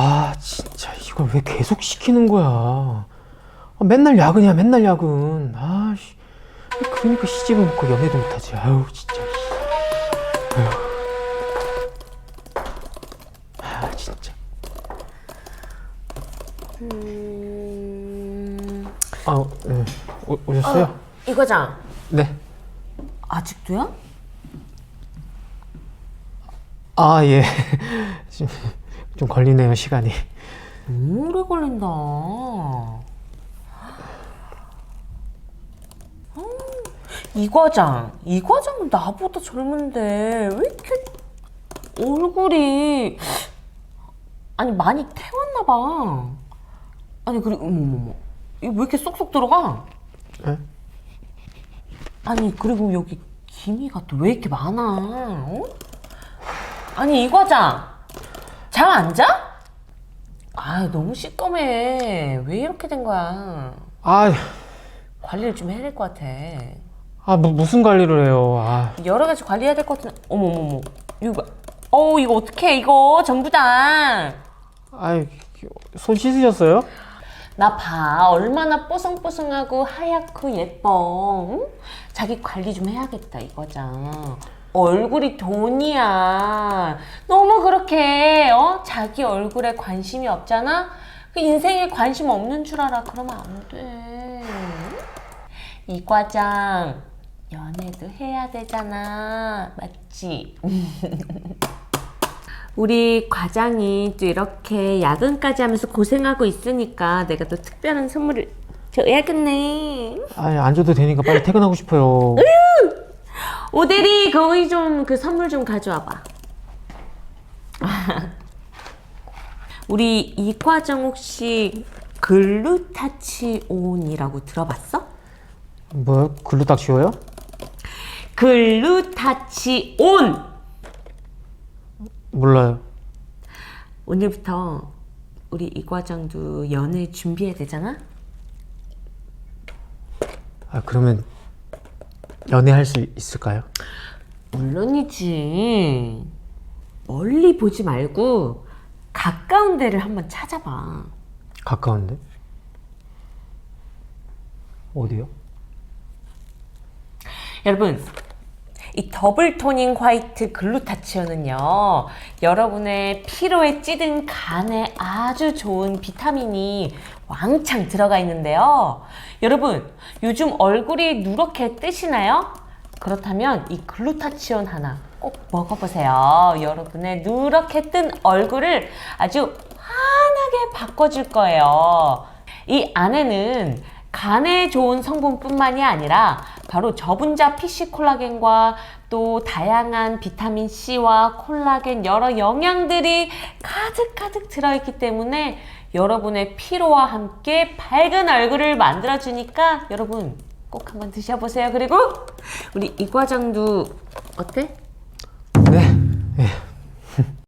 아 진짜 이걸 왜 계속 시키는 거야 아, 맨날 야근이야 맨날 야근 아씨 그러니까 시집을 먹고 연애도 못하지 아유 진짜 아유 아 진짜 음... 아 네. 오, 오셨어요? 어, 이 과장 네. 아직도야? 아 예. 좀, 좀 걸리네요 시간이. 오래 걸린다. 음, 이 과장, 이 과장은 나보다 젊은데 왜 이렇게 얼굴이 아니 많이 태웠나 봐. 아니 그리고 어머머머 이거 왜 이렇게 쏙쏙 들어가? 예? 아니 그리고 여기 기미가 또 왜 이렇게 많아? 어? 아니 이 과장 잠안 자? 아 너무 시꺼매 왜 이렇게 된 거야? 아, 관리를 좀 해야 될 것 같아. 아 뭐, 무슨 관리를 해요? 아, 여러 가지 관리해야 될 것 같은. 어머머머 이거 봐. 어 이거 어떡해 이거 전부 다. 아이 손 씻으셨어요? 나 봐 얼마나 뽀송뽀송하고 하얗고 예뻐 응? 자기 관리 좀 해야겠다 이거잖아 얼굴이 돈이야 너무 그렇게 어? 자기 얼굴에 관심이 없잖아 그 인생에 관심 없는 줄 알아 그러면 안 돼 이 과장 연애도 해야 되잖아 맞지? 우리 과장이 또 이렇게 야근까지 하면서 고생하고 있으니까 내가 또 특별한 선물을 줘야겠네. 아니 안 줘도 되니까 빨리 퇴근하고 싶어요. 오대리 거기 좀 그 선물 좀 가져와봐. 우리 이 과장 혹시 글루타치온이라고 들어봤어? 뭐요? 딱 지워요? 글루타치온! 몰라요. 오늘부터 우리 이 과장도 연애 준비해야 되잖아? 아 그러면 연애할 수 있을까요? 물론이지. 멀리 보지 말고 가까운 데를 한번 찾아봐. 가까운데? 어디요? 여러분, 이 더블 토닝 화이트 글루타치온은요, 여러분의 피로에 찌든 간에 아주 좋은 비타민이 왕창 들어가 있는데요. 여러분, 요즘 얼굴이 누렇게 뜨시나요? 그렇다면 이 글루타치온 하나 꼭 먹어보세요. 여러분의 누렇게 뜬 얼굴을 아주 환하게 바꿔줄 거예요. 이 안에는 간에 좋은 성분뿐만이 아니라 바로 저분자 PC 콜라겐과 또 다양한 비타민 C와 콜라겐 여러 영양들이 가득가득 들어있기 때문에 여러분의 피로와 함께 밝은 얼굴을 만들어주니까 여러분 꼭 한번 드셔보세요. 그리고 우리 이 과장도 어때?